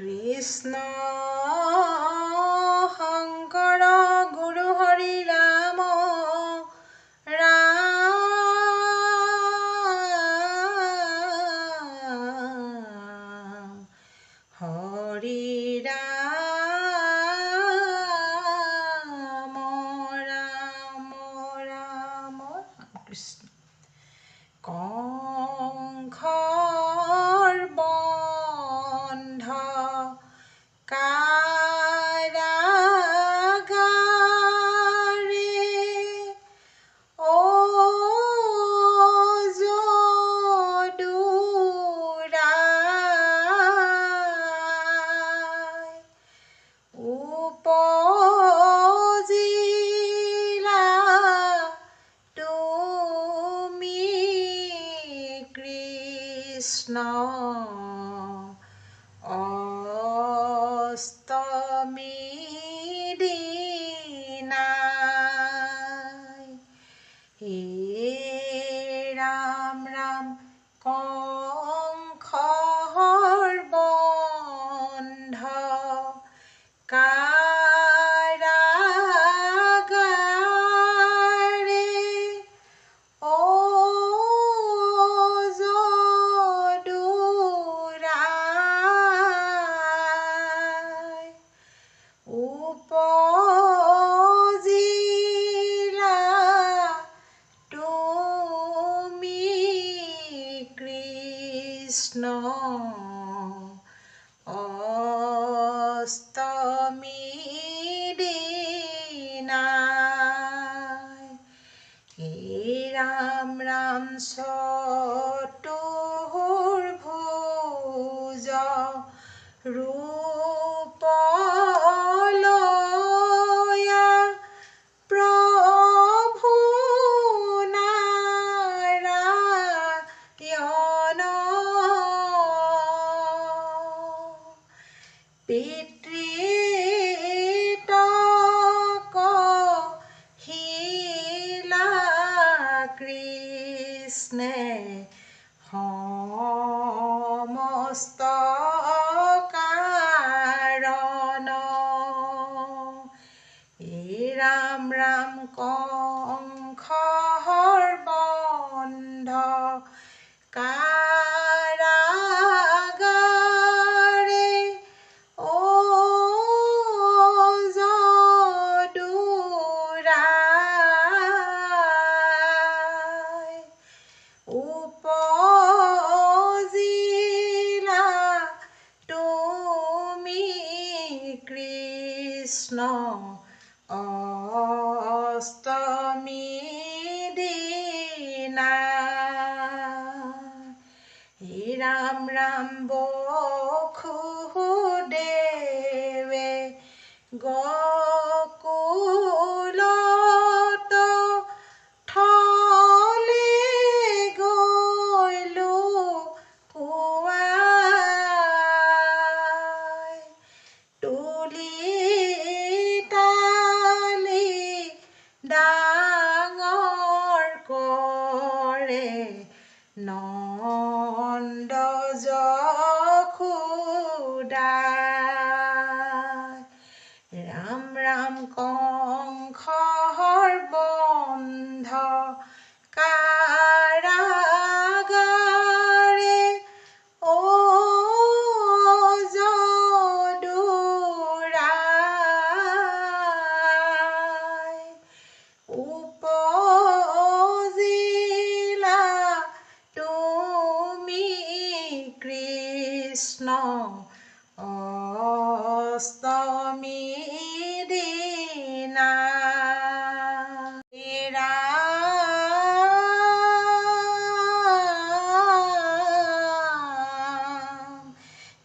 Krishna grupo Ram Ram চতুৰ্ভুজ কৃষ্ণে সমস্ত কাৰণ। হে ৰাম ৰাম কংসৰ বন্ধ কাৰাগাৰে উপজিলা তুমি কৃষ্ণ অষ্টমী দিনা। হে ৰাম ৰাম বসুদেৱে গকুলত অষ্টমী দিনা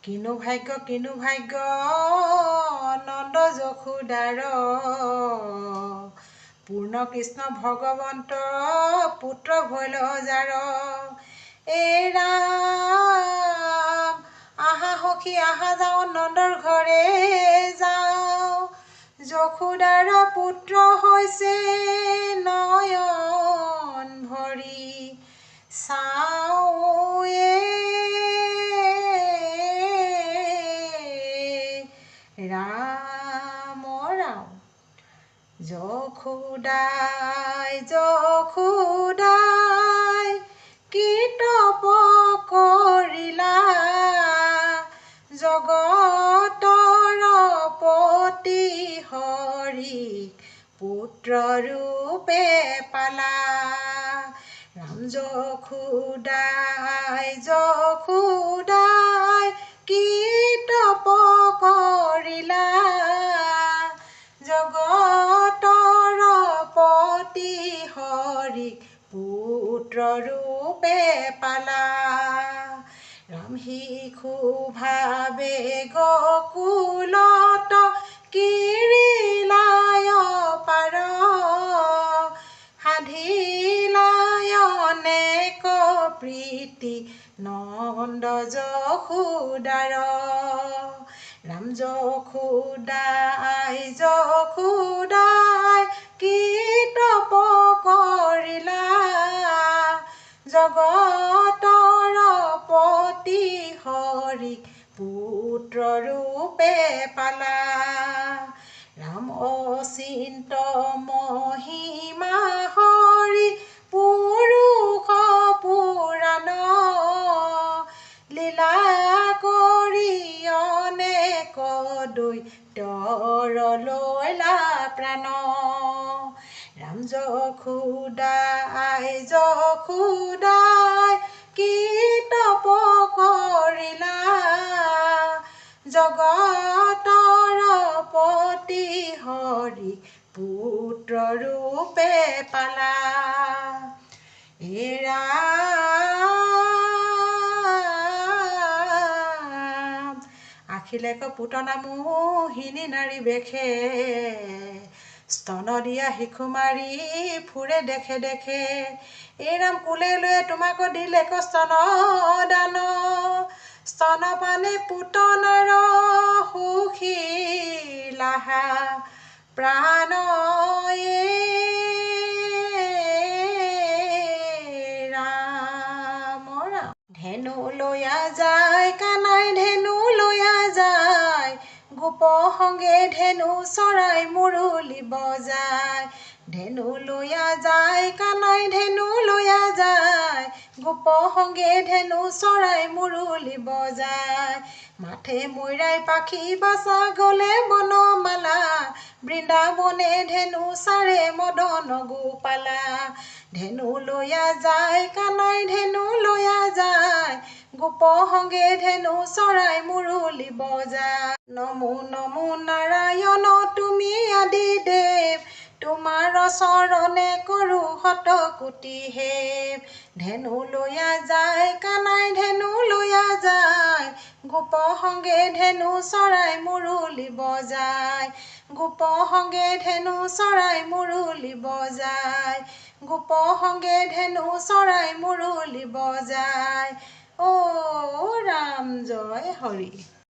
কিনো ভাগ্য কিনো ভাগ্য নন্দ যশোদাৰ। পূৰ্ণ কৃষ্ণ ভগৱন্ত পুত্ৰ ভৈল যাৰ এই ৰাম আহা সখী আহা যাওঁ নন্দৰ ঘৰে যাওঁ। যশোদাৰ পুত্ৰ হৈছে নয়ন ভৰি। চাওঁ ৰাম ৰাম। যশোদাই যশোদাই কি পতি হৰিক পুত্ৰ ৰূপে পালা। ৰাম যশোদাই যশোদাই কি তপ কৰিলা? জগতৰ পতি হৰিক পুত্ৰ ৰূপে পালা। ৰাম শিশু ভাবে গকুলত প্ৰীতি নন্দ যশোদাৰ ৰাম যশোদাই যশোদাই কি দৈত্যৰ লৈলা প্ৰাণ। ৰাম যশোদাই যশোদাই কি তপ কৰিলা। জগতৰ পতি হৰি পুত্ৰ ৰূপে পালা। এৰা আখিলেক পুতনা মোহিনী নাৰী বেশে স্তন দিয়া শিশু মাৰি ফুৰে দেখে দেখে। এই ৰাম কোলে লৈ তোমাক দিলে স্তন দান। স্তন পানে পুতনাৰ সুখী লাহা। প্ৰাণ ধেনু লৈয়া যায় কানাই ধেনু লৈয়া যায় গোপ সংগে ধেনু চৰাই মুৰুলি বজায় ধেনু লৈয়া যায় কানাই ধেনু লৈয়া যায় গোপ সংগে ধেনু চৰাই মুৰুলি বজায় মাথে মৈৰাই পাখি বাচা গলে বনমালা বৃন্দাবনে ধেনু চাৰে মদন গোপালা। ধেনু লৈয়া যায় কানাই ধেনু লৈয়া যায় গোপ সংগে ধেনু চৰাই মুৰুলি বজায় নমো নমো নাৰায়ণ তুমি আদি দেৱ তোমাৰ চৰণে কৰো শত কোটি হেৱ ধেনু লৈয়া যায় কানাই ধেনু লৈয়া যায়। গোপ সংগে ধেনু চৰাই মুৰুলি বজায় গোপ সংগে ধেনু চৰাই মুৰুলি বজায় গোপ সংগে ধেনু চৰাই মুৰুলি বজায় অ' ৰাম জয় হৰি।